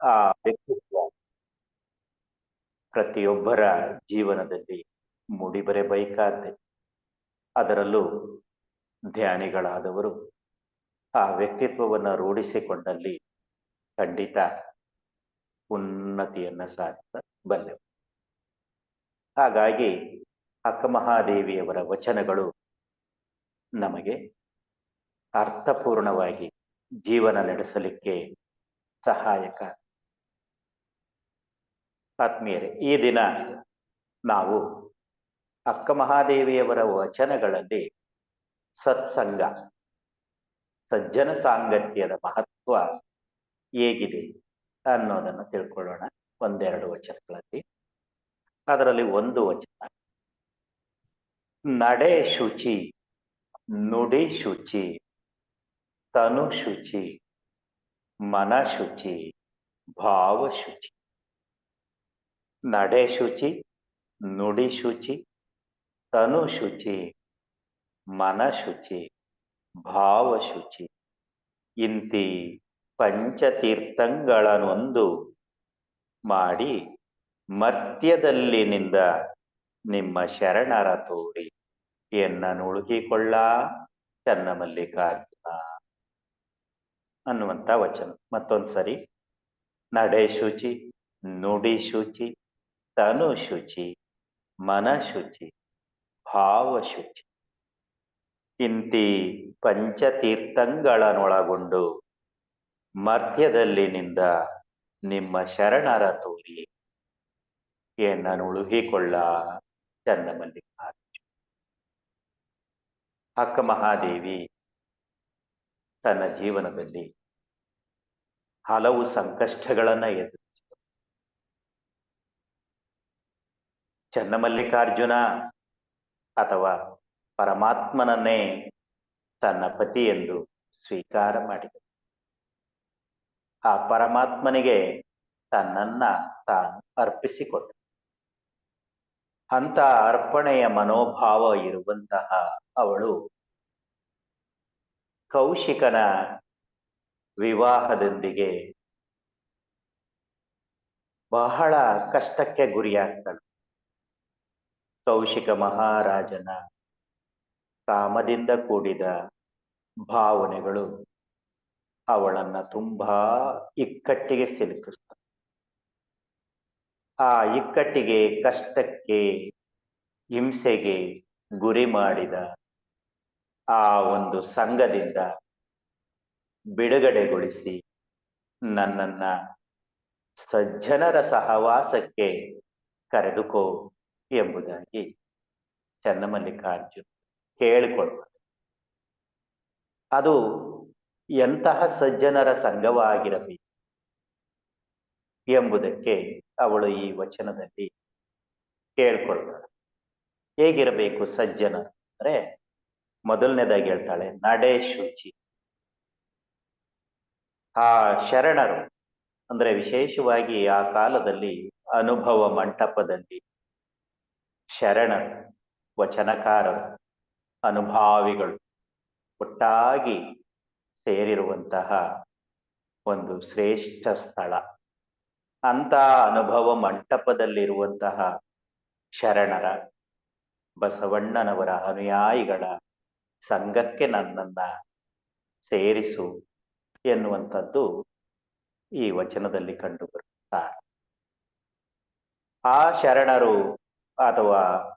ಆ ವ್ಯಕ್ತಿತ್ವ ಪ್ರತಿಯೊಬ್ಬರ ಜೀವನದಲ್ಲಿ ಮೂಡಿಬರಬೇಕಾದ್ದೆ ಅದರಲ್ಲೂ ಧ್ಯಾನಿಗಳಾದವರು ಆ ವ್ಯಕ್ತಿತ್ವವನ್ನು ರೂಢಿಸಿಕೊಂಡಲ್ಲಿ ಖಂಡಿತ ಉನ್ನತಿಯನ್ನು ಸಾಧಿಸ ಬಲ್ಲೆವು. ಹಾಗಾಗಿ ಅಕ್ಕಮಹಾದೇವಿಯವರ ವಚನಗಳು ನಮಗೆ ಅರ್ಥಪೂರ್ಣವಾಗಿ ಜೀವನ ನಡೆಸಲಿಕ್ಕೆ ಸಹಾಯಕ ಆತ್ಮೀಯರೇ, ಈ ದಿನ ನಾವು ಅಕ್ಕ ಮಹಾದೇವಿಯವರ ವಚನಗಳಲ್ಲಿ ಸತ್ಸಂಗ, ಸಜ್ಜನ ಸಾಂಗತ್ಯದ ಮಹತ್ವ ಹೇಗಿದೆ ಅನ್ನೋದನ್ನು ತಿಳ್ಕೊಳ್ಳೋಣ ಒಂದೆರಡು ವಚನಗಳಲ್ಲಿ. ಅದರಲ್ಲಿ ಒಂದು ವಚನ, ನಡೆ ಶುಚಿ, ನುಡಿ ಶುಚಿ, ತನು ಶುಚಿ, ಮನ ಶುಚಿ, ಭಾವ ಶುಚಿ. ನಡೆ ಶುಚಿ, ನುಡಿ ಶುಚಿ, ತನು ಶುಚಿ, ಮನ ಶುಚಿ, ಭಾವ ಶುಚಿ. ಇಂತಿ ಪಂಚತೀರ್ಥಗಳನ್ನೊಂದು ಮಾಡಿ ಮರ್ತ್ಯದಲ್ಲಿನಿಂದ ನಿಮ್ಮ ಶರಣರ ತೋರಿ ಎನ್ನ ನುಳುಗಿಕೊಳ್ಳ, ಚನ್ನ ಮಲ್ಲಿಕಾರ್ಜುನ ಅನ್ನುವಂಥ ವಚನ. ಮತ್ತೊಂದು ಸರಿ ನಡೆ ಶುಚಿ, ನುಡಿ ಶುಚಿ ತನು ಶುಚಿ ಮನ ಶುಚಿ ಭಾವ ಶುಚಿ ಇಂತಿ ಪಂಚತೀರ್ಥಂಗಳನ್ನೊಳಗೊಂಡು ಮರ್ತ್ಯದಲ್ಲಿನಿಂದ ನಿಮ್ಮ ಶರಣರ ತೋರಿ ಏನನ್ನು ಉಳುಹಿಕೊಳ್ಳ ಚಂದಮಲ್ಲಿ ಅಕ್ಕ ಮಹಾದೇವಿ, ತನ್ನ ಜೀವನದಲ್ಲಿ ಹಲವು ಸಂಕಷ್ಟಗಳನ್ನ ಎದುರಿಸಿದ ಚನ್ನಮಲ್ಲಿಕಾರ್ಜುನ ಅಥವಾ ಪರಮಾತ್ಮನನ್ನೇ ತನ್ನ ಪತಿ ಎಂದು ಸ್ವೀಕಾರ ಮಾಡಿದ ಆ ಪರಮಾತ್ಮನಿಗೆ ತನ್ನನ್ನ ತಾನು ಅರ್ಪಿಸಿಕೊಂಡ ಅಂತ ಅರ್ಪಣೆಯ ಮನೋಭಾವ ಇರುವಂತಹ ಅವಳು ಕೌಶಿಕನ ವಿವಾಹದೊಂದಿಗೆ ಬಹಳ ಕಷ್ಟಕ್ಕೆ ಗುರಿಯಾಗ್ತಾಳೆ. ಕೌಶಿಕ ಮಹಾರಾಜನ ಕಾಮದಿಂದ ಕೂಡಿದ ಭಾವನೆಗಳು ಅವಳನ್ನ ತುಂಬಾ ಇಕ್ಕಟ್ಟಿಗೆ ಸಿಲುಕಿಸ್ತ. ಆ ಇಕ್ಕಟ್ಟಿಗೆ, ಕಷ್ಟಕ್ಕೆ, ಹಿಂಸೆಗೆ ಗುರಿ ಮಾಡಿದ ಆ ಒಂದು ಸಂಘದಿಂದ ಬಿಡುಗಡೆಗೊಳಿಸಿ ನನ್ನನ್ನ ಸಜ್ಜನರ ಸಹವಾಸಕ್ಕೆ ಕರೆದುಕೋ ಎಂಬುದಾಗಿ ಚನ್ನಮಲ್ಲಿಕಾರ್ಜುನ್ ಕೇಳಿಕೊಳ್ಳುವುದು ಅದು ಎಂತಹ ಸಜ್ಜನರ ಸಂಘವಾಗಿರಬೇಕು ಎಂಬುದಕ್ಕೆ ಅವಳು ಈ ವಚನದಲ್ಲಿ ಕೇಳ್ಕೊಳ್ತಾಳೆ ಹೇಗಿರಬೇಕು ಸಜ್ಜನ ಅಂದ್ರೆ ಮೊದಲನೇದಾಗಿ ಹೇಳ್ತಾಳೆ, ನಡೆ ಶುಚಿ ಆ ಶರಣರು ಅಂದ್ರೆ ವಿಶೇಷವಾಗಿ ಆ ಕಾಲದಲ್ಲಿ ಅನುಭವ ಮಂಟಪದಲ್ಲಿ ಶರಣರು, ವಚನಕಾರರು, ಅನುಭಾವಿಗಳು ಒಟ್ಟಾಗಿ ಸೇರಿರುವಂತಹ ಒಂದು ಶ್ರೇಷ್ಠ ಸ್ಥಳ. ಅಂತ ಅನುಭವ ಮಂಟಪದಲ್ಲಿರುವಂತಹ ಶರಣರ, ಬಸವಣ್ಣನವರ ಅನುಯಾಯಿಗಳ ಸಂಘಕ್ಕೆ ನನ್ನನ್ನ ಸೇರಿಸು ಎನ್ನುವಂಥದ್ದು ಈ ವಚನದಲ್ಲಿ ಕಂಡುಬರುತ್ತಾರೆ ಆ ಶರಣರು ಅಥವಾ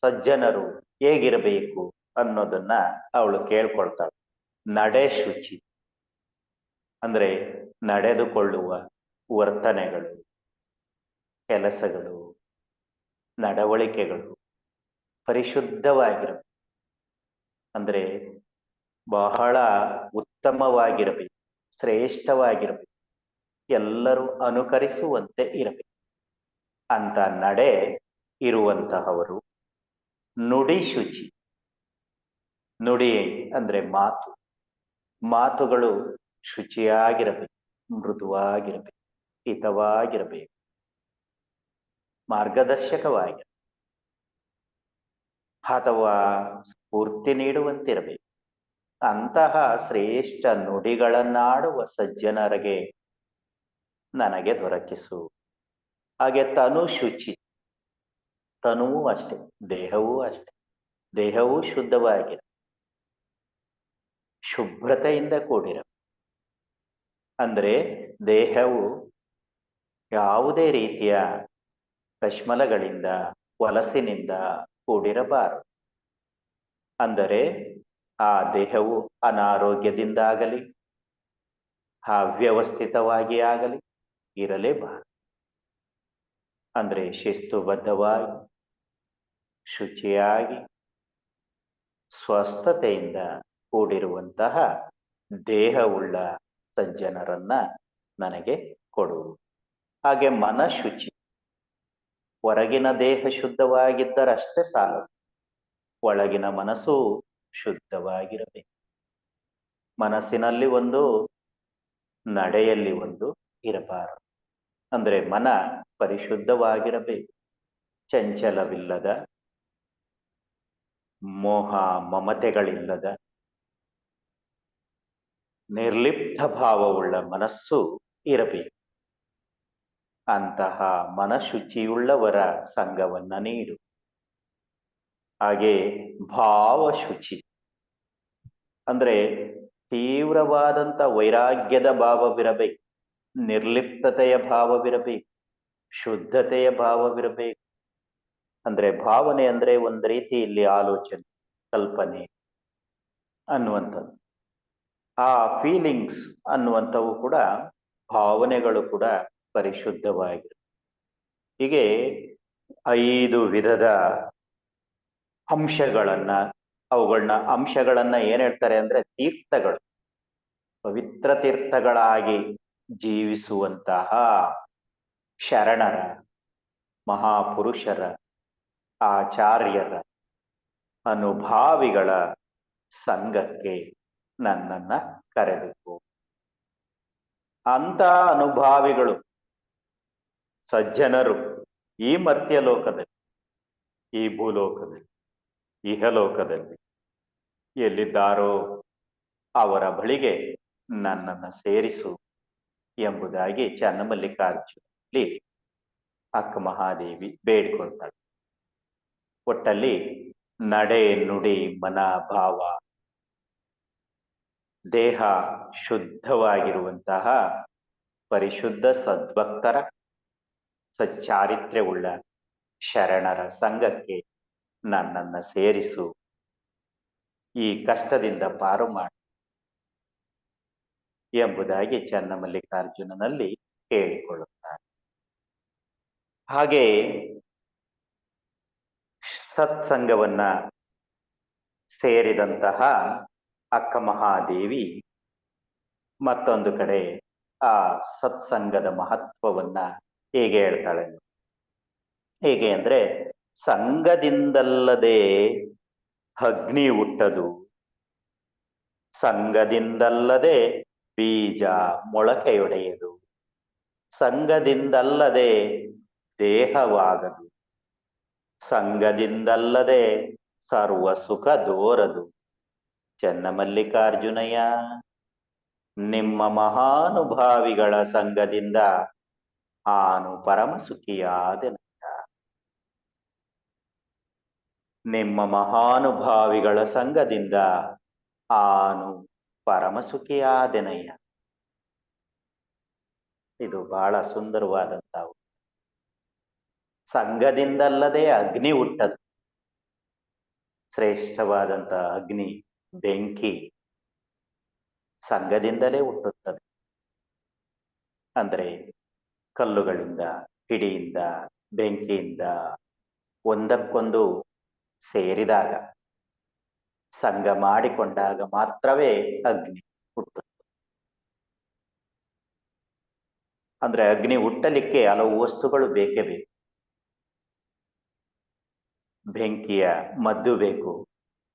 ಸಜ್ಜನರು ಹೇಗಿರಬೇಕು ಅನ್ನೋದನ್ನ ಅವಳು ಕೇಳ್ಕೊಳ್ತಾಳೆ. ನಡೆ ಶುಚಿ. ಅಂದ್ರೆ ನಡೆದುಕೊಳ್ಳುವ ವರ್ತನೆಗಳು, ಕೆಲಸಗಳು, ನಡವಳಿಕೆಗಳು ಪರಿಶುದ್ಧವಾಗಿರಬೇಕು. ಅಂದ್ರೆ ಬಹಳ ಉತ್ತಮವಾಗಿರಬೇಕು, ಶ್ರೇಷ್ಠವಾಗಿರಬೇಕು. ಎಲ್ಲರೂ ಅನುಕರಿಸುವಂತೆ ಇರಬೇಕು. ಅಂತ ನಡೆ ಇರುವಂತಹವರು. ನುಡಿ ಶುಚಿ. ನುಡಿ ಅಂದ್ರೆ ಮಾತು. ಮಾತುಗಳು ಶುಚಿಯಾಗಿರಬೇಕು, ಮೃದುವಾಗಿರಬೇಕು, ಹಿತವಾಗಿರಬೇಕು. ಮಾರ್ಗದರ್ಶಕವಾಗಿ ಅಥವಾ ಸ್ಫೂರ್ತಿ ನೀಡುವಂತಿರಬೇಕು. ಅಂತಹ ಶ್ರೇಷ್ಠ ನುಡಿಗಳನ್ನಾಡುವ ಸಜ್ಜನರಿಗೆ ನನಗೆ ದೊರಕಿಸು. ಹಾಗೆ ತನು ಶುಚಿ ತನುವು ಅಷ್ಟೇ, ದೇಹವೂ ಅಷ್ಟೆ. ದೇಹವೂ ಶುದ್ಧವಾಗಿರ ಶುಭ್ರತೆಯಿಂದ ಕೂಡಿರ ಅಂದ್ರೆ ದೇಹವು ಯಾವುದೇ ರೀತಿಯ ಕಶ್ಮಲಗಳಿಂದ, ವಲಸಿನಿಂದ ಕೂಡಿರಬಾರದು. ಅಂದರೆ ಆ ದೇಹವು ಅನಾರೋಗ್ಯದಿಂದಾಗಲಿ, ಅವ್ಯವಸ್ಥಿತವಾಗಿ ಆಗಲಿ, ಇರಲೇಬಾರದು. ಅಂದರೆ ಶಿಸ್ತುಬದ್ಧವಾಗಿ ಶುಚಿಯಾಗಿ ಸ್ವಸ್ಥತೆಯಿಂದ ಕೂಡಿರುವಂತಹ ದೇಹವುಳ್ಳ ಸಜ್ಜನರನ್ನ ನನಗೆ ಕೊಡು. ಹಾಗೆ ಮನ ಶುಚಿ, ಹೊರಗಿನ ದೇಹ ಶುದ್ಧವಾಗಿದ್ದರಷ್ಟೇ ಸಾಲದು. ಒಳಗಿನ ಮನಸ್ಸು ಶುದ್ಧವಾಗಿರಬೇಕು. ಮನಸ್ಸಿನಲ್ಲಿ ಒಂದು, ನಡೆಯಲ್ಲಿ ಒಂದು ಇರಬಾರದು. ಅಂದ್ರೆ ಮನ ಪರಿಶುದ್ಧವಾಗಿರಬೇಕು. ಚಂಚಲವಿಲ್ಲದ ಮೋಹ ಮಮತೆಗಳಿಲ್ಲದ ನಿರ್ಲಿಪ್ತ ಭಾವವುಳ್ಳ ಮನಸ್ಸು ಇರಬೇಕು. ಅಂತಹ ಮನಶುಚಿಯುಳ್ಳವರ ಸಂಘವನ್ನ ನೀಡು. ಹಾಗೆ ಭಾವಶುಚಿ. ಅಂದ್ರೆ ತೀವ್ರವಾದಂತ ವೈರಾಗ್ಯದ ಭಾವವಿರಬೇಕು. ನಿರ್ಲಿಪ್ತತೆಯ ಭಾವವಿರಬೇಕು. ಶುದ್ಧತೆಯ ಭಾವವಿರಬೇಕು. ಅಂದ್ರೆ ಭಾವನೆ ಅಂದ್ರೆ ಒಂದು ರೀತಿ ಇಲ್ಲಿ ಆಲೋಚನೆ, ಕಲ್ಪನೆ ಅನ್ನುವಂಥದ್ದು. ಆ ಫೀಲಿಂಗ್ಸ್ ಅನ್ನುವಂಥವು ಕೂಡ ಭಾವನೆಗಳು ಕೂಡ ಪರಿಶುದ್ಧವಾಗಿರು ಹೀಗೆ ಐದು ವಿಧದ ಅಂಶಗಳನ್ನ ಅವುಗಳನ್ನ ಅಂಶಗಳನ್ನ ಏನ್ ಹೇಳ್ತಾರೆ ಅಂದ್ರೆ ತೀರ್ಥಗಳು. ಪವಿತ್ರ ತೀರ್ಥಗಳಾಗಿ ಜೀವಿಸುವಂತಹ ಶರಣರ, ಮಹಾಪುರುಷರ ಆಚಾರ್ಯರ ಅನುಭಾವಿಗಳ ಸಂಘಕ್ಕೆ ನನ್ನನ್ನ ಕರೆಬೇಕು ಅಂತ ಅನುಭಾವಿಗಳು, ಸಜ್ಜನರು ಈ ಮರ್ತ್ಯ ಲೋಕದಲ್ಲಿ, ಈ ಭೂಲೋಕದಲ್ಲಿ, ಇಹಲೋಕದಲ್ಲಿ ಎಲ್ಲಿದ್ದಾರೋ ಅವರ ಬಳಿಗೆ ನನ್ನನ್ನು ಸೇರಿಸು ಎಂಬುದಾಗಿ ಚನ್ನಮಲ್ಲಿಕಾರ್ಜುನಲ್ಲಿ ಅಕ್ಕ ಮಹಾದೇವಿ ಬೇಡಿಕೊಳ್ತಾಳೆ. ಒಟ್ಟಲ್ಲಿ ನಡೆ ನುಡಿ ಮನ ಭಾವ. ದೇಹ ಶುದ್ಧವಾಗಿರುವಂತಹ ಪರಿಶುದ್ಧ ಸದ್ಭಕ್ತರ ಸಚ್ಚಾರಿತ್ರ್ಯವುಳ್ಳ ಶರಣರ ಸಂಘಕ್ಕೆ ನನ್ನನ್ನ ಸೇರಿಸು. ಈ ಕಷ್ಟದಿಂದ ಪಾರು ಮಾಡಿ ಎಂಬುದಾಗಿ ಚನ್ನಮಲ್ಲಿಕಾರ್ಜುನನಲ್ಲಿ ಕೇಳಿಕೊಳ್ಳುತ್ತಾರೆ. ಹಾಗೆ ಸತ್ಸಂಗವನ್ನ ಸೇರಿದಂತಹ ಅಕ್ಕ ಮಹಾದೇವಿ ಮತ್ತೊಂದು ಕಡೆ ಆ ಸತ್ಸಂಗದ ಮಹತ್ವವನ್ನ ಹೇಗೆ ಹೇಳ್ತಾಳೆ? ಹೇಗೆ ಅಂದ್ರೆ ಸಂಘದಿಂದಲ್ಲದೆ ಅಗ್ನಿ ಹುಟ್ಟದು. ಸಂಘದಿಂದಲ್ಲದೆ ಬೀಜ ಮೊಳಕೆಯೊಡೆಯದು. ಸಂಘದಿಂದಲ್ಲದೆ ದೇಹವಾಗದು. ಸಂಘದಿಂದಲ್ಲದೆ ಸರ್ವ ಸುಖ ದೋರದು. ಚನ್ನಮಲ್ಲಿಕಾರ್ಜುನಯ್ಯ, ನಿಮ್ಮ ಮಹಾನುಭಾವಿಗಳ ಸಂಘದಿಂದ ಆನು ಪರಮ ಸುಖಿಯಾದೆನಯ್ಯ ನಿಮ್ಮ ಮಹಾನುಭಾವಿಗಳ ಸಂಘದಿಂದ ಆನು ಪರಮ ಸುಖಿಯಾದೆನಯ್ಯ ಇದು ಬಹಳ ಸುಂದರವಾದಂತ ಸಂಘದಿಂದಲ್ಲದೆ ಅಗ್ನಿ ಹುಟ್ಟದು. ಶ್ರೇಷ್ಠವಾದಂತ ಅಗ್ನಿ, ಬೆಂಕಿ ಸಂಘದಿಂದಲೇ ಹುಟ್ಟುತ್ತದೆ. ಅಂದ್ರೆ ಕಲ್ಲುಗಳಿಂದ, ಹಿಡಿಯಿಂದ, ಬೆಂಕಿಯಿಂದ ಒಂದಕ್ಕೊಂದು ಸೇರಿದಾಗ, ಸಂಘ ಮಾಡಿಕೊಂಡಾಗ ಮಾತ್ರವೇ ಅಗ್ನಿ ಹುಟ್ಟುತ್ತದೆ. ಅಂದ್ರೆ ಅಗ್ನಿ ಹುಟ್ಟಲಿಕ್ಕೆ ಹಲವು ವಸ್ತುಗಳು ಬೇಕೇ ಬೇಕು. ಬೆಂಕಿಯ ಮದ್ದು ಬೇಕು,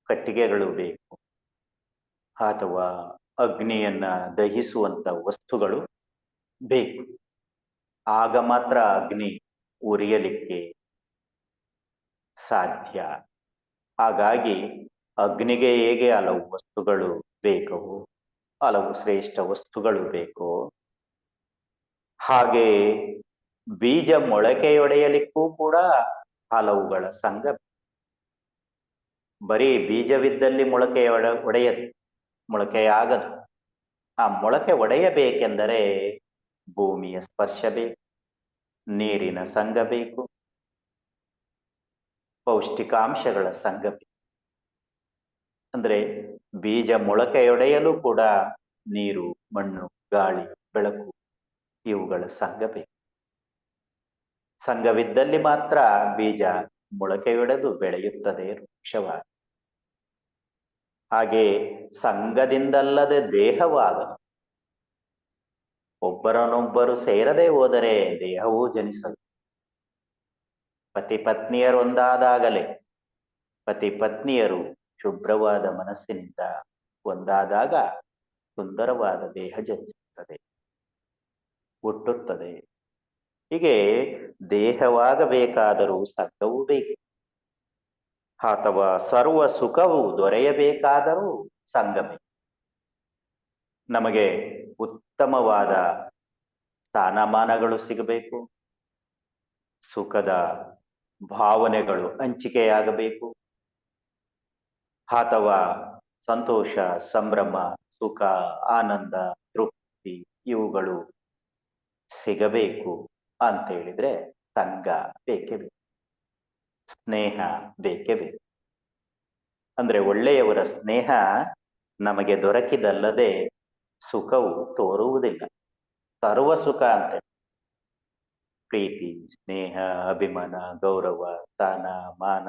ಕಟ್ಟಿಗೆಗಳು ಬೇಕು, ಅಥವಾ ಅಗ್ನಿಯನ್ನ ದಹಿಸುವಂತ ವಸ್ತುಗಳು ಬೇಕು. ಆಗ ಮಾತ್ರ ಅಗ್ನಿ ಉರಿಯಲಿಕ್ಕೆ ಸಾಧ್ಯ. ಹಾಗಾಗಿ ಅಗ್ನಿಗೆ ಹೇಗೆ ಹಲವು ವಸ್ತುಗಳು ಬೇಕೋ, ಹಲವು ಶ್ರೇಷ್ಠ ವಸ್ತುಗಳು ಬೇಕೋ, ಹಾಗೆ ಬೀಜ ಮೊಳಕೆಯೊಡೆಯಲಿಕ್ಕೂ ಕೂಡ ಹಲವುಗಳ ಸಂಘ ಬರೀ ಬೀಜವಿದ್ದಲ್ಲಿ ಮೊಳಕೆ ಒಡ ಒಡೆಯದು ಮೊಳಕೆಯಾಗದು ಆ ಮೊಳಕೆ ಒಡೆಯಬೇಕೆಂದರೆ ಭೂಮಿಯ ಸ್ಪರ್ಶ ಬೇಕು, ನೀರಿನ ಸಂಘ ಬೇಕು, ಪೌಷ್ಟಿಕಾಂಶಗಳ ಸಂಘ ಬೇಕು. ಅಂದ್ರೆ ಬೀಜ ಮೊಳಕೆಯೊಡೆಯಲು ಕೂಡ ನೀರು, ಮಣ್ಣು, ಗಾಳಿ, ಬೆಳಕು ಇವುಗಳ ಸಂಘ ಬೇಕು. ಸಂಘವಿದ್ದಲ್ಲಿ ಮಾತ್ರ ಬೀಜ ಮೊಳಕೆಯೊಡೆದು ಬೆಳೆಯುತ್ತದೆ ವೃಕ್ಷವಾಗಿ. ಹಾಗೆ ಸಂಘದಿಂದಲ್ಲದೆ ದೇಹವಾಗ ಒಬ್ಬರನೊಬ್ಬರು ಸೇರದೆ ಹೋದರೆ ದೇಹವೂ ಜನಿಸದು. ಪತಿ ಪತ್ನಿಯರೊಂದಾದಾಗಲೇ, ಪತಿ ಪತ್ನಿಯರು ಶುಭ್ರವಾದ ಮನಸ್ಸಿನಿಂದ ಒಂದಾದಾಗ ಸುಂದರವಾದ ದೇಹ ಜನಿಸುತ್ತದೆ, ಹುಟ್ಟುತ್ತದೆ. ಹೀಗೆ ದೇಹವಾಗಬೇಕಾದರೂ ಸಂಘವೂ ಬೇಕು? ಅಥವಾ ಸರ್ವ ಸುಖವು ದೊರೆಯಬೇಕಾದರೂ ಸಂಘ ನಮಗೆ ಉತ್ತಮವಾದ ಸ್ಥಾನಮಾನಗಳು ಸಿಗಬೇಕು. ಸುಖದ ಭಾವನೆಗಳು ಹಂಚಿಕೆಯಾಗಬೇಕು. ಅಥವಾ ಸಂತೋಷ, ಸಂಭ್ರಮ, ಸುಖ, ಆನಂದ, ತೃಪ್ತಿ ಇವುಗಳು ಸಿಗಬೇಕು. ಅಂತ ಹೇಳಿದ್ರೆ ಸಂಘ ಬೇಕೇ ಬೇಕು. ಸ್ನೇಹ ಬೇಕೇ ಬೇಕು. ಅಂದ್ರೆ ಒಳ್ಳೆಯವರ ಸ್ನೇಹ ನಮಗೆ ದೊರಕಿದಲ್ಲದೆ ಸುಖವು ತೋರುವುದಿಲ್ಲ. ಸರ್ವ ಸುಖ ಅಂತ. ಪ್ರೀತಿ, ಸ್ನೇಹ, ಅಭಿಮಾನ, ಗೌರವ, ಸ್ಥಾನ, ಮಾನ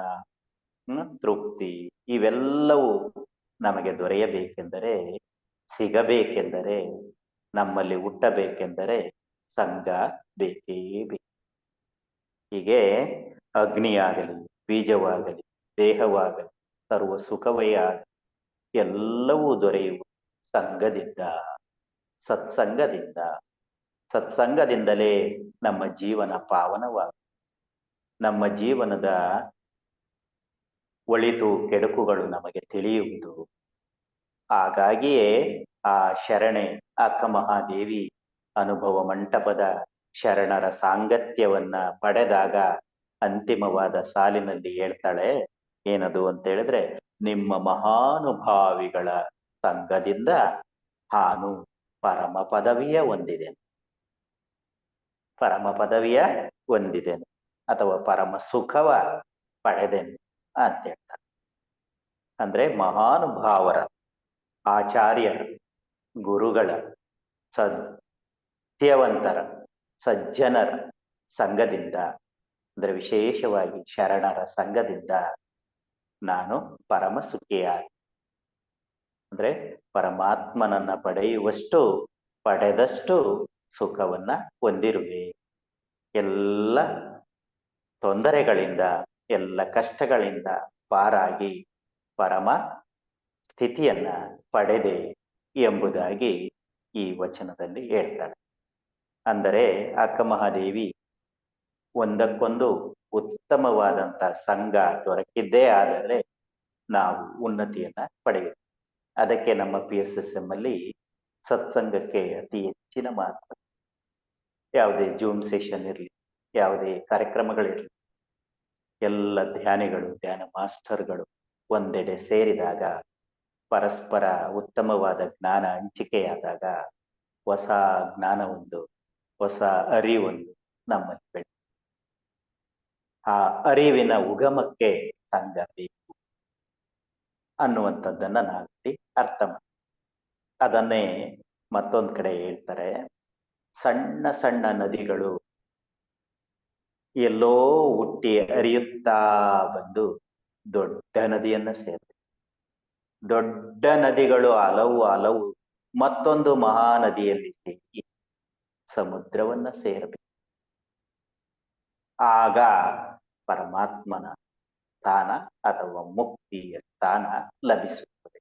ತೃಪ್ತಿ ಇವೆಲ್ಲವೂ ನಮಗೆ ದೊರೆಯಬೇಕೆಂದರೆ, ಸಿಗಬೇಕೆಂದರೆ, ನಮ್ಮಲ್ಲಿ ಹುಟ್ಟಬೇಕೆಂದರೆ ಸಂಘ ಬೇಕೇ ಬೇಕು ಹೀಗೆ ಅಗ್ನಿಯಾಗಲಿ, ಬೀಜವಾಗಲಿ, ದೇಹವಾಗಲಿ, ಸರ್ವ ಸುಖವೇ ಆಗಲಿ ಎಲ್ಲವೂ ದೊರೆಯುವ ಸಂಘದಿಂದ ಸತ್ಸಂಗದಿಂದ ಸತ್ಸಂಗದಿಂದಲೇ ನಮ್ಮ ಜೀವನ ಪಾವನವಾಗ ನಮ್ಮ ಜೀವನದ ಒಳಿತು ಕೆಡುಕುಗಳು ನಮಗೆ ತಿಳಿಯುವುದು. ಹಾಗಾಗಿಯೇ ಆ ಶರಣೆ ಅಕ್ಕ ಮಹಾದೇವಿ ಅನುಭವ ಮಂಟಪದ ಶರಣರ ಸಾಂಗತ್ಯವನ್ನ ಪಡೆದಾಗ ಅಂತಿಮವಾದ ಸಾಲಿನಲ್ಲಿ ಹೇಳ್ತಾಳೆ, ಏನದು ಅಂತ ಹೇಳಿದ್ರೆ ನಿಮ್ಮ ಮಹಾನುಭಾವಿಗಳ ಸಂಘದಿಂದ ನಾನು ಪರಮ ಪದವಿಯ ಹೊಂದಿದೆನು ಪರಮ ಪದವಿಯ ಹೊಂದಿದೆನು ಅಥವಾ ಪರಮ ಸುಖವ ಪಡೆದೆನು ಅಂತ ಹೇಳ್ತಾರೆ ಅಂದ್ರೆ ಮಹಾನುಭಾವರ, ಆಚಾರ್ಯರ, ಗುರುಗಳ ಸತ್ಯವಂತರ, ಸಜ್ಜನರ ಸಂಘದಿಂದ, ಅಂದ್ರೆ ವಿಶೇಷವಾಗಿ ಶರಣರ ಸಂಘದಿಂದ ನಾನು ಪರಮ ಸುಖಿಯಾಗಿ ಅಂದ್ರೆ ಪರಮಾತ್ಮನನ್ನ ಪಡೆಯುವಷ್ಟು, ಪಡೆದಷ್ಟು ಸುಖವನ್ನ ಹೊಂದಿರುವೆ. ಎಲ್ಲ ತೊಂದರೆಗಳಿಂದ, ಎಲ್ಲ ಕಷ್ಟಗಳಿಂದ ಪಾರಾಗಿ ಪರಮ ಸ್ಥಿತಿಯನ್ನ ಪಡೆದೆ ಎಂಬುದಾಗಿ ಈ ವಚನದಲ್ಲಿ ಹೇಳ್ತಾಳೆ ಅಂದರೆ ಅಕ್ಕ ಮಹಾದೇವಿ ಒಂದಕ್ಕೊಂದು ಉತ್ತಮವಾದಂತ ಸಂಘ ದೊರಕಿದ್ದೇ ಆದರೆ ನಾವು ಉನ್ನತಿಯನ್ನ ಪಡೆಯುತ್ತೇವೆ. ಅದಕ್ಕೆ ನಮ್ಮ ಪಿ ಎಸ್ ಎಸ್ ಎಂ ಅಲ್ಲಿ ಸತ್ಸಂಗಕ್ಕೆ ಅತಿ ಹೆಚ್ಚಿನ ಮಹತ್ವ. ಯಾವುದೇ ಜೂಮ್ ಸೆಷನ್ ಇರಲಿ, ಯಾವುದೇ ಕಾರ್ಯಕ್ರಮಗಳಿರಲಿ, ಎಲ್ಲ ಧ್ಯಾನಿಗಳು, ಧ್ಯಾನ ಮಾಸ್ಟರ್ಗಳು ಒಂದೆಡೆ ಸೇರಿದಾಗ, ಪರಸ್ಪರ ಉತ್ತಮವಾದ ಜ್ಞಾನ ಹಂಚಿಕೆಯಾದಾಗ ಹೊಸ ಜ್ಞಾನವೊಂದು ಹೊಸ ಅರಿವನ್ನು ನಮ್ಮಲ್ಲಿ ಬೆಳೆ ಆ ಅರಿವಿನ ಉಗಮಕ್ಕೆ ಸಂಘ ಬೇಕು ಅನ್ನುವಂಥದ್ದನ್ನ ನಾವಿಲ್ಲಿ ಅರ್ಥ ಅದನ್ನೇ ಮತ್ತೊಂದು ಕಡೆ ಹೇಳ್ತಾರೆ, ಸಣ್ಣ ಸಣ್ಣ ನದಿಗಳು ಎಲ್ಲೋ ಹುಟ್ಟಿ ಹರಿಯುತ್ತಾ ಬಂದು ದೊಡ್ಡ ನದಿಯನ್ನ ಸೇರ್ತವೆ ದೊಡ್ಡ ನದಿಗಳು ಹಲವು ಹಲವು ಮತ್ತೊಂದು ಮಹಾನದಿಯಲ್ಲಿ ಸೇರಿ ಸಮುದ್ರವನ್ನ ಸೇರಬೇಕು. ಆಗ ಪರಮಾತ್ಮನ ಸ್ಥಾನ ಅಥವಾ ಮುಕ್ತಿಯ ಸ್ಥಾನ ಲಭಿಸುತ್ತದೆ.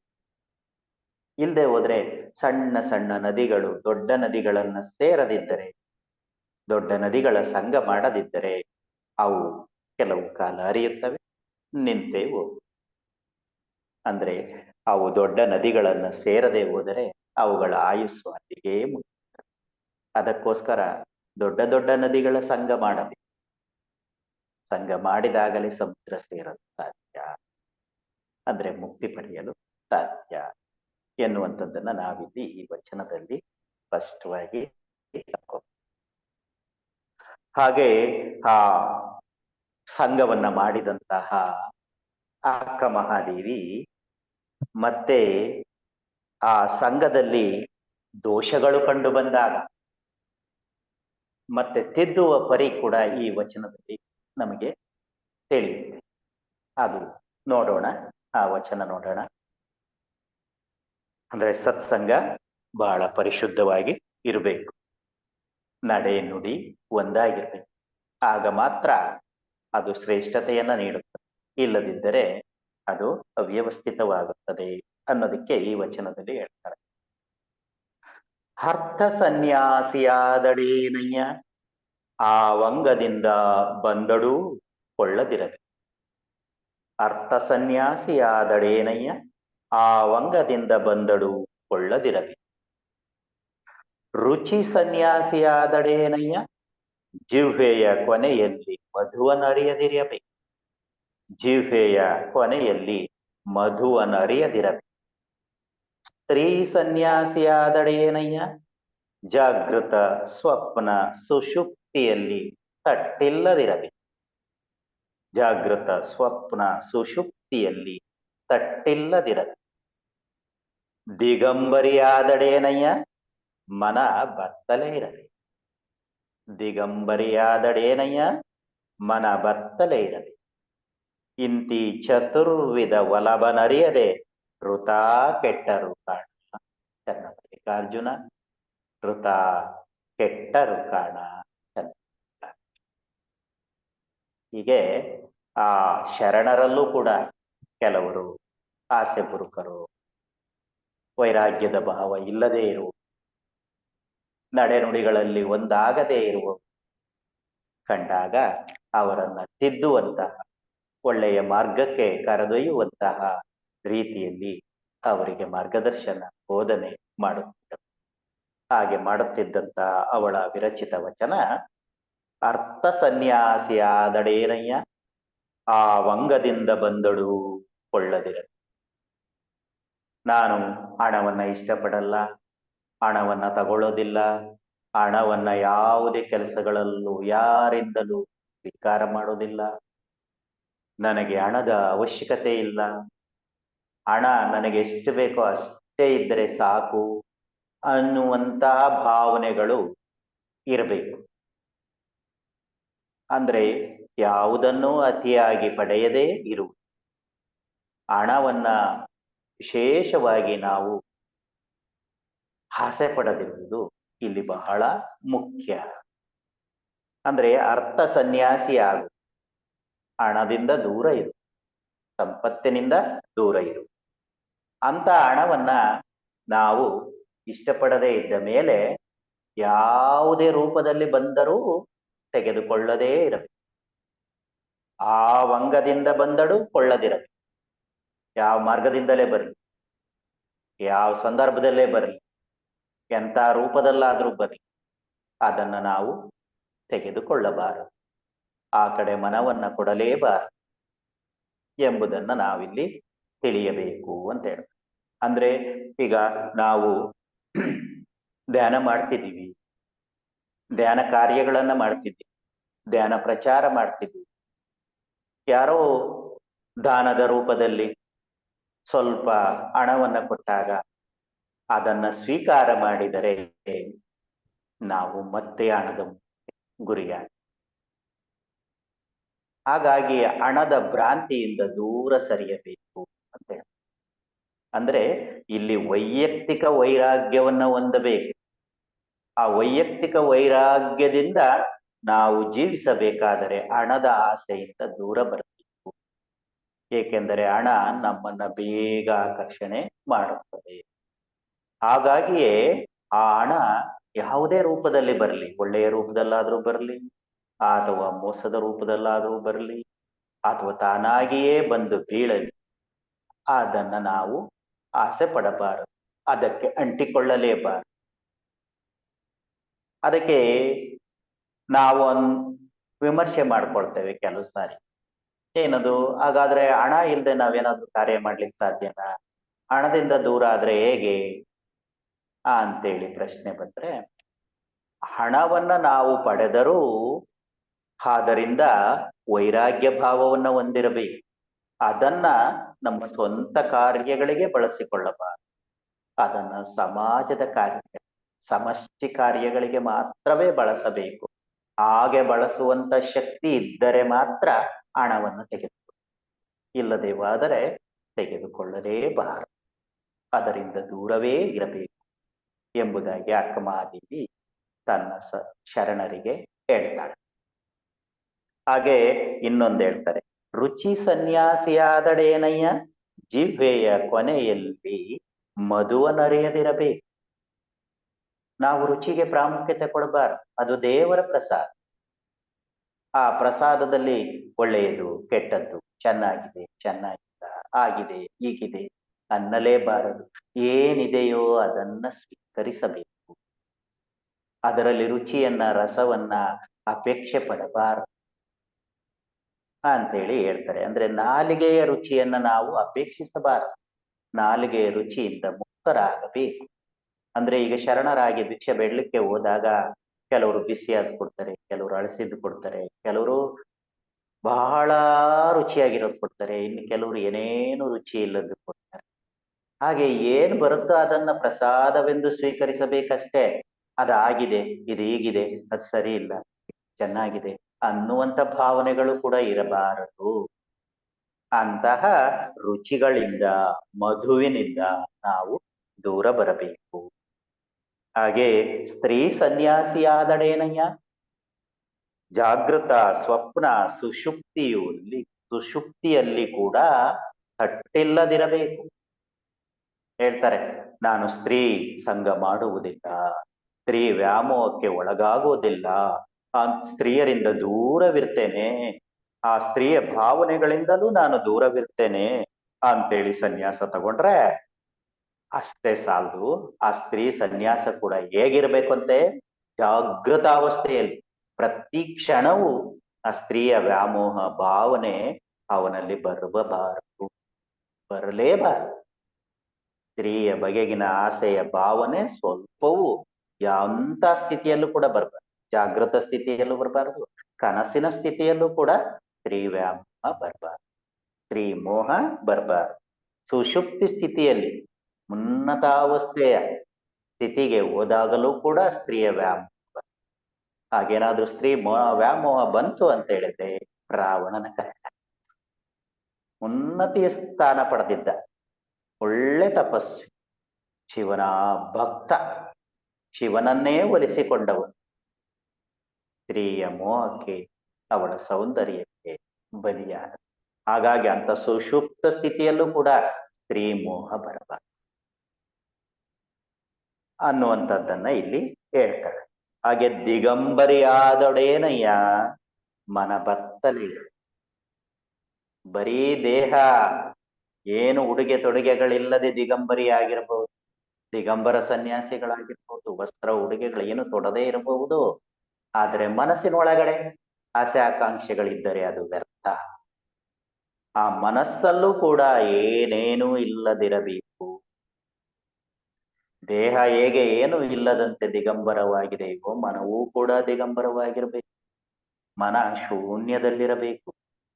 ಇಲ್ಲದೆ ಹೋದ್ರೆ ಸಣ್ಣ ಸಣ್ಣ ನದಿಗಳು, ದೊಡ್ಡ ನದಿಗಳನ್ನ ಸೇರದಿದ್ದರೆ, ದೊಡ್ಡ ನದಿಗಳ ಸಂಘ ಮಾಡದಿದ್ದರೆ ಅವು ಕೆಲವು ಕಾಲ ಹರಿಯುತ್ತವೆ, ನಿಂತೇ ಅಂದ್ರೆ ಅವು ದೊಡ್ಡ ನದಿಗಳನ್ನ ಸೇರದೆ ಹೋದರೆ ಅವುಗಳ ಆಯುಸ್ಸು ಅಲ್ಲಿಗೆ ಮುಗಿಯುತ್ತದೆ. ಅದಕ್ಕೋಸ್ಕರ ದೊಡ್ಡ ದೊಡ್ಡ ನದಿಗಳ ಸಂಘ ಮಾಡಬೇಕು. ಸಂಘ ಮಾಡಿದಾಗಲೇ ಸಮುದ್ರ ಸೇರಲು ಸಾಧ್ಯ. ಅಂದ್ರೆ ಮುಕ್ತಿ ಪಡೆಯಲು ಸಾಧ್ಯ ಎನ್ನುವಂಥದ್ದನ್ನ ನಾವಿಲ್ಲಿ ಈ ವಚನದಲ್ಲಿ ಸ್ಪಷ್ಟವಾಗಿ ಹಾಗೆ ಆ ಸಂಘವನ್ನ ಮಾಡಿದಂತಹ ಅಕ್ಕ ಮಹಾದೇವಿ ಮತ್ತೆ ಆ ಸಂಘದಲ್ಲಿ ದೋಷಗಳು ಕಂಡು ಬಂದಾಗ ಮತ್ತೆ ತಿದ್ದುವ ಪರಿ ಕೂಡ ಈ ವಚನದಲ್ಲಿ ನಮಗೆ ತಿಳಿಯುತ್ತೆ. ಅದು ನೋಡೋಣ, ಆ ವಚನ ನೋಡೋಣ. ಅಂದ್ರೆ ಸತ್ಸಂಗ ಬಹಳ ಪರಿಶುದ್ಧವಾಗಿ ಇರಬೇಕು. ನಡೆ ನುಡಿ ಒಂದಾಗಿರ್ಬೇಕು. ಆಗ ಮಾತ್ರ ಅದು ಶ್ರೇಷ್ಠತೆಯನ್ನ ನೀಡುತ್ತದೆ ಇಲ್ಲದಿದ್ದರೆ ಅದು ಅವ್ಯವಸ್ಥಿತವಾಗುತ್ತದೆ ಅನ್ನೋದಕ್ಕೆ ಈ ವಚನದಲ್ಲಿ ಹೇಳ್ತಾರೆ. ಅರ್ಥ ಸನ್ಯಾಸಿಯಾದಡೇನಯ್ಯ ಆ ವಂಗದಿಂದ ಬಂದಡೂ ಕೊಳ್ಳದಿರಲಿ. ಅರ್ಥ ಸನ್ಯಾಸಿಯಾದಡೇನಯ್ಯ ಆ ವಂಗದಿಂದ ಬಂದಡು ಕೊಳ್ಳದಿರಲಿ. ರುಚಿ ಸನ್ಯಾಸಿಯಾದಡೇನಯ್ಯ ಜಿಹ್ವೆಯ ಕೊನೆಯಲ್ಲಿ ಮಧುವನರಿಯದಿರಬೇಕು. ಜಿಹ್ವೆಯ ಕೊನೆಯಲ್ಲಿ ಮಧುವನರಿಯದಿರಬೇಕು. ಸ್ತ್ರೀ ಸನ್ಯಾಸಿಯಾದಡೆಯೇನಯ್ಯ ಜಾಗೃತ ಸ್ವಪ್ನ ಸುಷುಪ್ತಿಯಲ್ಲಿ ತಟ್ಟಿಲ್ಲದಿರಬೇಕು ಜಾಗೃತ ಸ್ವಪ್ನ ಸುಷುಪ್ತಿಯಲ್ಲಿ ತಟ್ಟಿಲ್ಲದಿರಬೇಕು ದಿಗಂಬರಿಯಾದಡೇನಯ್ಯ ಮನ ಬತ್ತಲೇ ಇರಲಿ. ದಿಗಂಬರಿಯಾದಡೇನಯ್ಯ ಮನ ಬತ್ತಲೇ ಇರಲಿ. ಇಂತಿ ಚತುರ್ವಿಧ ಒಲಬನರಿಯದೆ ಋತಾ ಕೆಟ್ಟರು ಕಾಣ ಚನ್ನಪಡಿಕ ಅರ್ಜುನ ಋತ ಕೆಟ್ಟರು ಕಾಣ ಚನ್ನ ಹೀಗೆ ಆ ಶರಣರಲ್ಲೂ ಕೂಡ ಕೆಲವರು, ಆಸೆ ಬುರುಕರು ವೈರಾಗ್ಯದ ಭಾವ ಇಲ್ಲದೆ ಇರುವ ನಡೆನುಡಿಗಳಲ್ಲಿ ಒಂದಾಗದೇ ಇರುವ ಕಂಡಾಗ ಅವರನ್ನ ತಿದ್ದುವಂತಹ, ಒಳ್ಳೆಯ ಮಾರ್ಗಕ್ಕೆ ಕರೆದೊಯ್ಯುವಂತಹ ರೀತಿಯಲ್ಲಿ ಅವರಿಗೆ ಮಾರ್ಗದರ್ಶನ, ಬೋಧನೆ ಮಾಡುತ್ತಿದ್ದರು ಹಾಗೆ ಮಾಡುತ್ತಿದ್ದಂತ ಅವಳ ವಿರಚಿತ ವಚನ, ಅರ್ಥ ಸನ್ಯಾಸಿಯಾದಡೇನಯ್ಯ ಆ ವಂಗದಿಂದ ಬಂದಳು ಕೊಳ್ಳದಿರ ನಾನು ಹಣವನ್ನ ಇಷ್ಟಪಡಲ್ಲ, ಹಣವನ್ನ ತಗೊಳ್ಳೋದಿಲ್ಲ, ಹಣವನ್ನ ಯಾವುದೇ ಕೆಲಸಗಳಲ್ಲೂ ಯಾರಿಂದಲೂ ಸ್ವೀಕಾರ ಮಾಡೋದಿಲ್ಲ. ನನಗೆ ಹಣದ ಅವಶ್ಯಕತೆ ಇಲ್ಲ. ಹಣ ನನಗೆ ಎಷ್ಟು ಬೇಕೋ ಅಷ್ಟೇ ಇದ್ದರೆ ಸಾಕು ಅನ್ನುವಂತಹ ಭಾವನೆಗಳು ಇರಬೇಕು. ಅಂದ್ರೆ ಯಾವುದನ್ನೂ ಅತಿಯಾಗಿ ಪಡೆಯದೇ ಇರು. ಹಣವನ್ನ ವಿಶೇಷವಾಗಿ ನಾವು ಆಸೆ ಪಡದಿರುವುದು ಇಲ್ಲಿ ಬಹಳ ಮುಖ್ಯ. ಅಂದ್ರೆ ಅರ್ಥ ಸನ್ಯಾಸಿ ಹಣದಿಂದ ದೂರ ಇರು. ಸಂಪತ್ತಿನಿಂದ ದೂರ ಇರು. ಅಂತ ಹಣವನ್ನ ನಾವು ಇಷ್ಟಪಡದೇ ಇದ್ದ ಮೇಲೆ ಯಾವುದೇ ರೂಪದಲ್ಲಿ ಬಂದರೂ ತೆಗೆದುಕೊಳ್ಳದೇ ಇರಬೇಕು. ಆ ವಂಗದಿಂದ ಬಂದಡು ಕೊಳ್ಳದಿರಬೇಕು. ಯಾವ ಮಾರ್ಗದಿಂದಲೇ ಬರಲಿ, ಯಾವ ಸಂದರ್ಭದಲ್ಲೇ ಬರಲಿ, ಎಂಥ ರೂಪದಲ್ಲಾದರೂ ಬರಲಿ, ಅದನ್ನ ನಾವು ತೆಗೆದುಕೊಳ್ಳಬಾರದು. ಆ ಕಡೆ ಮನವನ್ನ ಕೊಡಲೇಬಾರದು ಎಂಬುದನ್ನ ನಾವಿಲ್ಲಿ ತಿಳಿಯಬೇಕು ಅಂತ ಹೇಳ್ತಾರೆ ಅಂದ್ರೆ ಈಗ ನಾವು ಧ್ಯಾನ ಮಾಡ್ತಿದ್ದೀವಿ. ಧ್ಯಾನ ಕಾರ್ಯಗಳನ್ನ ಮಾಡ್ತಿದ್ದೀವಿ. ಧ್ಯಾನ ಪ್ರಚಾರ ಮಾಡ್ತಿದ್ದೀವಿ. ಯಾರೋ ದಾನದ ರೂಪದಲ್ಲಿ ಸ್ವಲ್ಪ ಹಣವನ್ನ ಕೊಟ್ಟಾಗ ಅದನ್ನ ಸ್ವೀಕಾರ ಮಾಡಿದರೆ ನಾವು ಮತ್ತೆ ಹಣದ ಗುರಿಯಾಗಿ. ಹಾಗಾಗಿ ಹಣದ ಭ್ರಾಂತಿಯಿಂದ ದೂರ ಸರಿಯಬೇಕು ಅಂತ ಹೇಳ್ತಾರೆ. ಅಂದ್ರೆ ಇಲ್ಲಿ ವೈಯಕ್ತಿಕ ವೈರಾಗ್ಯವನ್ನ ಹೊಂದಬೇಕು. ಆ ವೈಯಕ್ತಿಕ ವೈರಾಗ್ಯದಿಂದ ನಾವು ಜೀವಿಸಬೇಕಾದರೆ ಹಣದ ಆಸೆಯಿಂದ ದೂರ ಬರಬೇಕು. ಏಕೆಂದರೆ ಹಣ ನಮ್ಮನ್ನ ಬೇಗ ಆಕರ್ಷಣೆ ಮಾಡುತ್ತದೆ. ಹಾಗಾಗಿಯೇ ಆ ಹಣ ಯಾವುದೇ ರೂಪದಲ್ಲಿ ಬರಲಿ, ಒಳ್ಳೆಯ ರೂಪದಲ್ಲಾದ್ರೂ ಬರಲಿ, ಅಥವಾ ಮೋಸದ ರೂಪದಲ್ಲಾದ್ರೂ ಬರಲಿ, ಅಥವಾ ತಾನಾಗಿಯೇ ಬಂದು ಬೀಳಲಿ, ಅದನ್ನ ನಾವು ಆಸೆ ಪಡಬಾರದು. ಅದಕ್ಕೆ ಅಂಟಿಕೊಳ್ಳಲೇಬಾರದು. ಅದಕ್ಕೆ ನಾವು ಒಂದ್ ವಿಮರ್ಶೆ ಮಾಡ್ಕೊಳ್ತೇವೆ ಕೆಲವು ಸಾರಿ. ಏನದು? ಹಾಗಾದ್ರೆ ಹಣ ಇಲ್ಲದೆ ನಾವೇನಾದ್ರೂ ಕಾರ್ಯ ಮಾಡ್ಲಿಕ್ಕೆ ಸಾಧ್ಯನಾ? ಹಣದಿಂದ ದೂರ ಆದ್ರೆ ಹೇಗೆ? ಆ ಅಂತೇಳಿ ಪ್ರಶ್ನೆ ಬಂದ್ರೆ, ಹಣವನ್ನ ನಾವು ಪಡೆದರೂ, ಆದ್ದರಿಂದ ವೈರಾಗ್ಯ ಭಾವವನ್ನ ಹೊಂದಿರಬೇಕು. ಅದನ್ನ ನಮ್ಮ ಸ್ವಂತ ಕಾರ್ಯಗಳಿಗೆ ಬಳಸಿಕೊಳ್ಳಬಾರದು. ಅದನ್ನ ಸಮಾಜದ ಕಾರ್ಯ, ಸಮಷ್ಟಿ ಕಾರ್ಯಗಳಿಗೆ ಮಾತ್ರವೇ ಬಳಸಬೇಕು. ಹಾಗೆ ಬಳಸುವಂತ ಶಕ್ತಿ ಇದ್ದರೆ ಮಾತ್ರ ಹಣವನ್ನು ತೆಗೆದುಕೊಳ್ಳ ಇಲ್ಲದೇವಾದರೆ ತೆಗೆದುಕೊಳ್ಳಲೇಬಾರದು. ಅದರಿಂದ ದೂರವೇ ಇರಬೇಕು ಎಂಬುದಾಗಿ ಅಕ್ಕಮಹಾದೇವಿ ತನ್ನ ಶರಣರಿಗೆ ಹೇಳ್ತಾಳೆ. ಹಾಗೆ ಇನ್ನೊಂದು ಹೇಳ್ತಾರೆ. ರುಚಿ ಸನ್ಯಾಸಿಯಾದಡೇನಯ್ಯ ಜಿಹ್ವೆಯ ಕೊನೆಯಲ್ಲಿ ಮಧುವನರಿಯದಿರಬೇಕು. ನಾವು ರುಚಿಗೆ ಪ್ರಾಮುಖ್ಯತೆ ಕೊಡಬಾರ್ದು. ಅದು ದೇವರ ಪ್ರಸಾದ. ಆ ಪ್ರಸಾದದಲ್ಲಿ ಒಳ್ಳೆಯದು, ಕೆಟ್ಟದ್ದು, ಚೆನ್ನಾಗಿದೆ, ಚೆನ್ನಾಗಿಲ್ಲ, ಆಗಿದೆ, ಹೀಗಿದೆ, ಅನ್ನಲೇಬಾರದು. ಏನಿದೆಯೋ ಅದನ್ನ ಸ್ವೀಕರಿಸಬೇಕು. ಅದರಲ್ಲಿ ರುಚಿಯನ್ನ, ರಸವನ್ನ ಅಪೇಕ್ಷೆ ಪಡಬಾರದು. ಅಂತೇಳಿ ಹೇಳ್ತಾರೆ. ಅಂದ್ರೆ ನಾಲಿಗೆಯ ರುಚಿಯನ್ನ ನಾವು ಅಪೇಕ್ಷಿಸಬಾರದು. ನಾಲಿಗೆಯ ರುಚಿಯಿಂದ ಮುಕ್ತರಾಗಬೇಕು. ಅಂದ್ರೆ ಈಗ ಶರಣರಾಗಿ ಭಿಕ್ಷೆ ಬೇಡಲಿಕ್ಕೆ ಹೋದಾಗ ಕೆಲವರು ಬಿಸಿಯಾದ ಕೊಡ್ತಾರೆ, ಕೆಲವರು ಅಳಸಿದ್ದು ಕೊಡ್ತಾರೆ, ಕೆಲವರು ಬಹಳ ರುಚಿಯಾಗಿರೋದು ಕೊಡ್ತಾರೆ, ಇನ್ನು ಕೆಲವರು ಏನೇನು ರುಚಿ ಇಲ್ಲದ್ದು ಕೊಡ್ತಾರೆ. ಹಾಗೆ ಏನ್ ಬರುತ್ತೋ ಅದನ್ನ ಪ್ರಸಾದವೆಂದು ಸ್ವೀಕರಿಸಬೇಕಷ್ಟೇ. ಅದಾಗಿದೆ, ಇದು ಹೀಗಿದೆ ಅದು ಸರಿ ಇಲ್ಲ, ಚೆನ್ನಾಗಿದೆ ಅನ್ನುವಂತ ಭಾವನೆಗಳು ಕೂಡ ಇರಬಾರದು. ಅಂತಹ ರುಚಿಗಳಿಂದ, ಮಧುವಿನಿಂದ ನಾವು ದೂರ ಬರಬೇಕು. ಹಾಗೆ ಸ್ತ್ರೀ ಸನ್ಯಾಸಿಯಾದಡೇನಯ್ಯ ಜಾಗೃತ, ಸ್ವಪ್ನ, ಸುಷುಪ್ತಿಯಲ್ಲಿ ಸುಷುಪ್ತಿಯಲ್ಲಿ ಕೂಡ ತಟ್ಟಿಲ್ಲದಿರಬೇಕು ಹೇಳ್ತಾರೆ, ನಾನು ಸ್ತ್ರೀ ಸಂಘ ಮಾಡುವುದಿಲ್ಲ, ಸ್ತ್ರೀ ವ್ಯಾಮೋಹಕ್ಕೆ ಒಳಗಾಗುವುದಿಲ್ಲ ಆ ಸ್ತ್ರೀಯರಿಂದ ದೂರವಿರ್ತೇನೆ. ಆ ಸ್ತ್ರೀಯ ಭಾವನೆಗಳಿಂದಲೂ ನಾನು ದೂರವಿರ್ತೇನೆ ಅಂತೇಳಿ ಸನ್ಯಾಸ ತಗೊಂಡ್ರೆ ಅಷ್ಟೇ ಸಾಲದು. ಆ ಸ್ತ್ರೀ ಸನ್ಯಾಸ ಕೂಡ ಹೇಗಿರ್ಬೇಕಂತೆ? ಅಂತೆ ಅವಸ್ಥೆಯಲ್ಲಿ. ಪ್ರತಿ ಕ್ಷಣವೂ ಆ ಸ್ತ್ರೀಯ ವ್ಯಾಮೋಹ, ಭಾವನೆ ಅವನಲ್ಲಿ ಬರಬಾರದು. ಬರಲೇಬಾರದು. ಸ್ತ್ರೀಯ ಬಗೆಗಿನ ಆಸೆಯ ಭಾವನೆ ಸ್ವಲ್ಪವೂ ಯಾವಂತ ಸ್ಥಿತಿಯಲ್ಲೂ ಕೂಡ ಬರಬಾರದು. ಜಾಗೃತ ಸ್ಥಿತಿಯಲ್ಲೂ ಬರಬಾರದು, ಕನಸಿನ ಸ್ಥಿತಿಯಲ್ಲೂ ಕೂಡ ಸ್ತ್ರೀ ವ್ಯಾಮೋಹ ಬರಬಾರದು ಸ್ತ್ರೀ ಮೋಹ ಬರಬಾರದು. ಸುಷುಪ್ತಿ ಸ್ಥಿತಿಯಲ್ಲಿ ಉನ್ನತಾವಸ್ಥೆಯ ಸ್ಥಿತಿಗೆ ಹೋದಾಗಲೂ ಕೂಡ ಸ್ತ್ರೀಯ ವ್ಯಾಮೋಹ ಹಾಗೇನಾದ್ರೂ ಸ್ತ್ರೀ ಮೋಹ ವ್ಯಾಮೋಹ ಬಂತು ಅಂತ ಹೇಳಿದ್ರೆ ರಾವಣನ ಕರೆ. ಉನ್ನತಿಯ ಸ್ಥಾನ ಪಡೆದಿದ್ದ ಒಳ್ಳೆ ತಪಸ್ವಿ ಶಿವನ ಭಕ್ತ, ಶಿವನನ್ನೇ ಒಲಿಸಿಕೊಂಡವನು. ಸ್ತ್ರೀಯ ಮೋಹಕ್ಕೆ ಅವಳ ಸೌಂದರ್ಯಕ್ಕೆ ಬಲಿಯಾದ. ಹಾಗಾಗಿ ಅಂತ ಸುಷುಪ್ತ ಸ್ಥಿತಿಯಲ್ಲೂ ಕೂಡ ಸ್ತ್ರೀ ಮೋಹ ಬರಬಾರದು ಅನ್ನುವಂಥದ್ದನ್ನ ಇಲ್ಲಿ ಹೇಳ್ತಾರೆ. ಹಾಗೆ ದಿಗಂಬರಿಯಾದೊಡೇನಯ್ಯ ಮನ ಬತ್ತಲಿ ಬರೀ ದೇಹ, ಏನು ಉಡುಗೆ ತೊಡುಗೆಗಳಿಲ್ಲದೆ ದಿಗಂಬರಿ ಆಗಿರಬಹುದು ದಿಗಂಬರ ಸನ್ಯಾಸಿಗಳಾಗಿರ್ಬಹುದು ವಸ್ತ್ರ ಉಡುಗೆಗಳು ಏನು ತೊಡದೇ ಇರಬಹುದು ಆದರೆ ಮನಸ್ಸಿನೊಳಗಡೆ ಆಸೆ ಆಕಾಂಕ್ಷೆಗಳಿದ್ದರೆ ಅದು ವ್ಯರ್ಥ. ಆ ಮನಸ್ಸಲ್ಲೂ ಕೂಡ ಏನೇನೂ ಇಲ್ಲದಿರಬೇಕು. ದೇಹ ಹೇಗೆ ಏನು ಇಲ್ಲದಂತೆ ದಿಗಂಬರವಾಗಿದೆಯೋ ಮನವೂ ಕೂಡ ದಿಗಂಬರವಾಗಿರಬೇಕು. ಮನ ಶೂನ್ಯದಲ್ಲಿರಬೇಕು,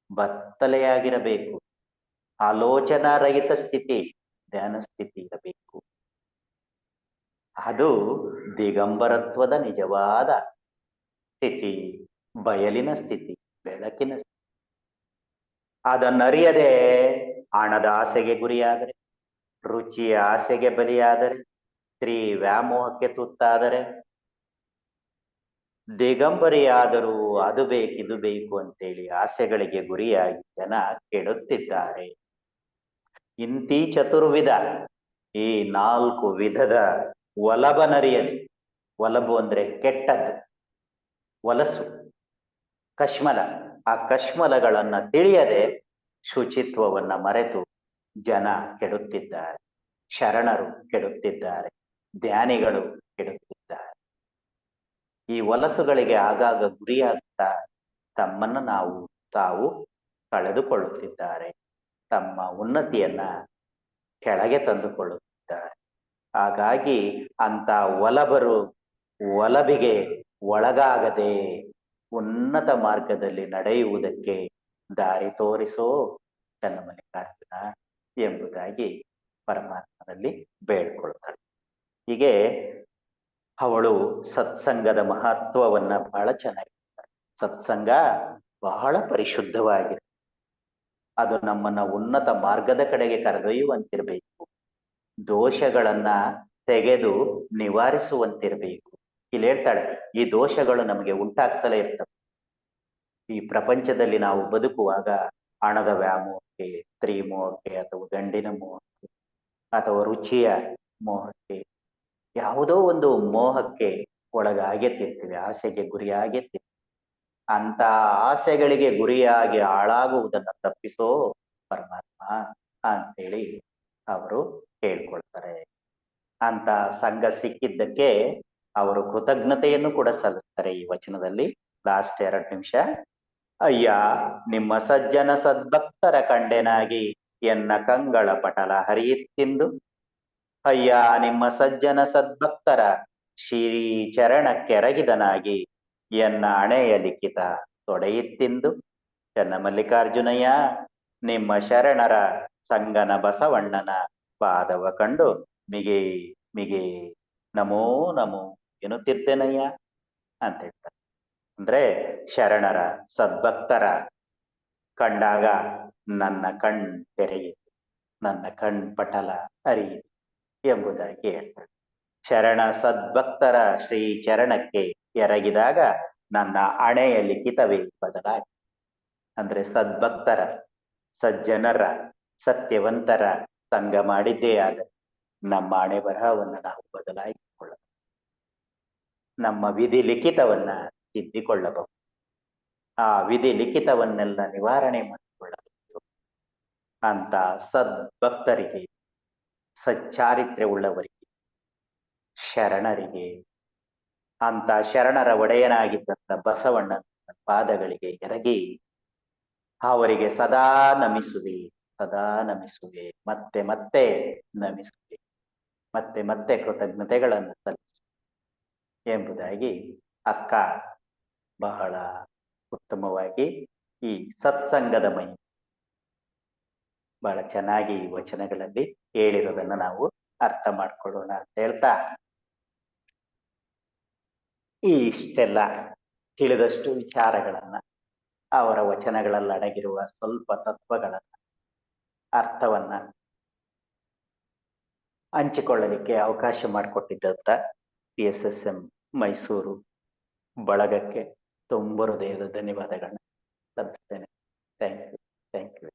ಬತ್ತಲೆಯಾಗಿರಬೇಕು ಆಲೋಚನಾ ರಹಿತ ಸ್ಥಿತಿ, ಧ್ಯಾನ ಸ್ಥಿತಿ ಇರಬೇಕು. ಅದು ದಿಗಂಬರತ್ವದ ನಿಜವಾದ ಸ್ಥಿತಿ, ಬಯಲಿನ ಸ್ಥಿತಿ, ಬೆಳಕಿನ ಸ್ಥಿತಿ. ಅದನ್ನರಿಯದೆ ಹಣದ ಆಸೆಗೆ ಗುರಿಯಾದರೆ, ರುಚಿಯ ಆಸೆಗೆ ಬಲಿಯಾದರೆ ಸ್ತ್ರೀ ವ್ಯಾಮೋಹಕ್ಕೆ ತುತ್ತಾದರೆ, ದಿಗಂಬರಿಯಾದರೂ ಅದು ಬೇಕಿದು ಬೇಕು ಅಂತೇಳಿ ಆಸೆಗಳಿಗೆ ಗುರಿಯಾಗಿ ಜನ ಕೆಡುತ್ತಿದ್ದಾರೆ ಇಂತಿ ಚತುರ್ವಿಧ, ಈ ನಾಲ್ಕು ವಿಧದ ಒಲಬನರಿಯಲಿ. ಒಲಬು ಅಂದ್ರೆ ಕೆಟ್ಟದ್ದು. ಒಲಸು ಕಶ್ಮಲ. ಆ ಕಶ್ಮಲಗಳನ್ನ ತಿಳಿಯದೆ ಶುಚಿತ್ವವನ್ನ ಮರೆತು ಜನ ಕೆಡುತ್ತಿದ್ದಾರೆ. ಶರಣರು ಕೆಡುತ್ತಿದ್ದಾರೆ. ಧ್ಯಾನಿಗಳು ಕೆಡುತ್ತಿದ್ದಾರೆ. ಈ ವಲಸುಗಳಿಗೆ ಆಗಾಗ ಗುರಿಯಾಗುತ್ತಾ ತಮ್ಮನ್ನು ನಾವು ತಾವು ಕಳೆದುಕೊಳ್ಳುತ್ತಿದ್ದಾರೆ. ತಮ್ಮ ಉನ್ನತಿಯನ್ನ ಕೆಳಗೆ ತಂದುಕೊಳ್ಳುತ್ತಿದ್ದಾರೆ. ಹಾಗಾಗಿ ಅಂತ ಒಲಬರು ಒಲಬಿಗೆ ಒಳಗಾಗದೆ ಉನ್ನತ ಮಾರ್ಗದಲ್ಲಿ ನಡೆಯುವುದಕ್ಕೆ ದಾರಿ ತೋರಿಸೋ ತನ್ನ ಚನ್ನಮಲ್ಲಿಕಾರ್ಜುನ ಎಂಬುದಾಗಿ ಪರಮಾತ್ಮನಲ್ಲಿ ಬೇಡ್ಕೊಳ್ತಾಳೆ ಹೀಗೆ ಅವಳು ಸತ್ಸಂಗದ ಮಹತ್ವವನ್ನ ಬಹಳ ಚೆನ್ನಾಗಿ ಸತ್ಸಂಗ ಬಹಳ ಪರಿಶುದ್ಧವಾಗಿದೆ. ಅದು ನಮ್ಮನ್ನ ಉನ್ನತ ಮಾರ್ಗದ ಕಡೆಗೆ ಕರೆದೊಯ್ಯುವಂತಿರಬೇಕು. ದೋಷಗಳನ್ನ ತೆಗೆದು ನಿವಾರಿಸುವಂತಿರಬೇಕು. ಇಲ್ಲಿ ಹೇಳ್ತಾಳೆ, ಈ ದೋಷಗಳು ನಮಗೆ ಉಂಟಾಗ್ತಲೇ ಇರ್ತವೆ. ಈ ಪ್ರಪಂಚದಲ್ಲಿ ನಾವು ಬದುಕುವಾಗ ಹಣದ ವ್ಯಾಮೋಹಕ್ಕೆ, ಸ್ತ್ರೀ ಮೋಹಕ್ಕೆ, ಅಥವಾ ಗಂಡಿನ ಮೋಹಕ್ಕೆ, ಅಥವಾ ರುಚಿಯ ಮೋಹಕ್ಕೆ, ಯಾವುದೋ ಒಂದು ಮೋಹಕ್ಕೆ ಒಳಗಾಗೆತ್ತಿರ್ತೀವಿ, ಆಸೆಗೆ ಗುರಿಯಾಗೆತ್ತಿರ್ತೀವಿ. ಅಂತ ಆಸೆಗಳಿಗೆ ಗುರಿಯಾಗಿ ಹಾಳಾಗುವುದನ್ನು ತಪ್ಪಿಸೋ ಪರಮಾತ್ಮ ಅಂತೇಳಿ ಅವರು ಹೇಳ್ಕೊಳ್ತಾರೆ. ಅಂತ ಸಂಘ ಸಿಕ್ಕಿದ್ದಕ್ಕೆ ಅವರು ಕೃತಜ್ಞತೆಯನ್ನು ಕೂಡ ಸಲ್ಲಿಸ್ತಾರೆ ಈ ವಚನದಲ್ಲಿ. ಲಾಸ್ಟ್ ಎರಡು ನಿಮಿಷ. ಅಯ್ಯ, ನಿಮ್ಮ ಸಜ್ಜನ ಸದ್ಭಕ್ತರ ಕಂಡೆನಾಗಿ ಎನ್ನ ಕಂಗಳ ಪಟಲ ಹರಿಯುತ್ತಿಂದು. ಅಯ್ಯ, ನಿಮ್ಮ ಸಜ್ಜನ ಸದ್ಭಕ್ತರ ಶ್ರೀ ಚರಣ ಕೆರಗಿದನಾಗಿ ಎನ್ನ ಅಣೆಯ ಲಿಖಿತ ತೊಡೆಯಿತ್ತಿಂದು. ಚೆನ್ನ ಮಲ್ಲಿಕಾರ್ಜುನಯ್ಯ ನಿಮ್ಮ ಶರಣರ ಸಂಗನ ಬಸವಣ್ಣನ ಪಾದವ ಕಂಡು ಮಿಗೇ, ಮಿಗೆ ನಮೋ ನಮೋ ಎನ್ನುತ್ತಿರ್ತೇನಯ್ಯ ಅಂತ ಹೇಳ್ತಾರೆ. ಅಂದ್ರೆ ಶರಣರ, ಸದ್ಭಕ್ತರ ಕಂಡಾಗ ನನ್ನ ಕಣ್ ತೆರೆಯಿತು ನನ್ನ ಕಣ್ ಪಟಲ ಅರಿಯಿತು ಎಂಬುದಾಗಿ ಹೇಳ್ತಾರೆ. ಶರಣ, ಸದ್ಭಕ್ತರ ಶ್ರೀ ಚರಣಕ್ಕೆ ಎರಗಿದಾಗ ನನ್ನ ಹಣೆಯ ಲಿಖಿತವೇ ಬದಲಾಗಿ. ಅಂದ್ರೆ ಸದ್ಭಕ್ತರ, ಸಜ್ಜನರ, ಸತ್ಯವಂತರ ಸಂಘ ಮಾಡಿದ್ದೇ ಆದ ನಮ್ಮ ಹಣೆ ಬರಹವನ್ನು ನಾವು ಬದಲಾಯಿಸಿಕೊಳ್ಳಬಹುದು ನಮ್ಮ ವಿಧಿ ಲಿಖಿತವನ್ನ ತಿದ್ದಿಕೊಳ್ಳಬಹುದು ಆ ವಿಧಿ ಲಿಖಿತವನ್ನೆಲ್ಲ ನಿವಾರಣೆ ಮಾಡಿಕೊಳ್ಳಬಹುದು ಅಂತ ಸದ್ಭಕ್ತರಿಗೆ ಸಚ್ಚಾರಿತ್ರ್ಯ ಉಳ್ಳವರಿಗೆ ಶರಣರಿಗೆ, ಅಂತ ಶರಣರ ಒಡೆಯನಾಗಿದ್ದಂಥ ಬಸವಣ್ಣನ ಪಾದಗಳಿಗೆ ಎರಗಿ, ಅವರಿಗೆ ಸದಾ ನಮಿಸುವೆ ಸದಾ ನಮಿಸುವೆ, ಮತ್ತೆ ಮತ್ತೆ ನಮಿಸುವೆ. ಮತ್ತೆ ಮತ್ತೆ ಕೃತಜ್ಞತೆಗಳನ್ನು ಸಲ್ಲಿಸು ಎಂಬುದಾಗಿ ಅಕ್ಕ ಬಹಳ ಉತ್ತಮವಾಗಿ ಈ ಸತ್ಸಂಗದ ಮೈ ಬಹಳ ಚೆನ್ನಾಗಿ ಈ ವಚನಗಳಲ್ಲಿ ಹೇಳಿರೋದನ್ನ ನಾವು ಅರ್ಥ ಮಾಡ್ಕೊಳ್ಳೋಣ ಅಂತ ಹೇಳ್ತಾ. ಈ ಇಷ್ಟೆಲ್ಲ ತಿಳಿದಷ್ಟು ವಿಚಾರಗಳನ್ನ ಅವರ ವಚನಗಳಲ್ಲಿ ಅಡಗಿರುವ ಸ್ವಲ್ಪ ತತ್ವಗಳನ್ನ, ಅರ್ಥವನ್ನ ಹಂಚಿಕೊಳ್ಳಲಿಕ್ಕೆ ಅವಕಾಶ ಮಾಡಿಕೊಟ್ಟಿದ್ದಂತ P S S M Mysuru ಬಳಗಕ್ಕೆ ತುಂಬ ಹೃದಯದ ಧನ್ಯವಾದಗಳನ್ನ ತಲುಪಿಸ್ತೇನೆ ಥ್ಯಾಂಕ್ ಯು ಥ್ಯಾಂಕ್ ಯು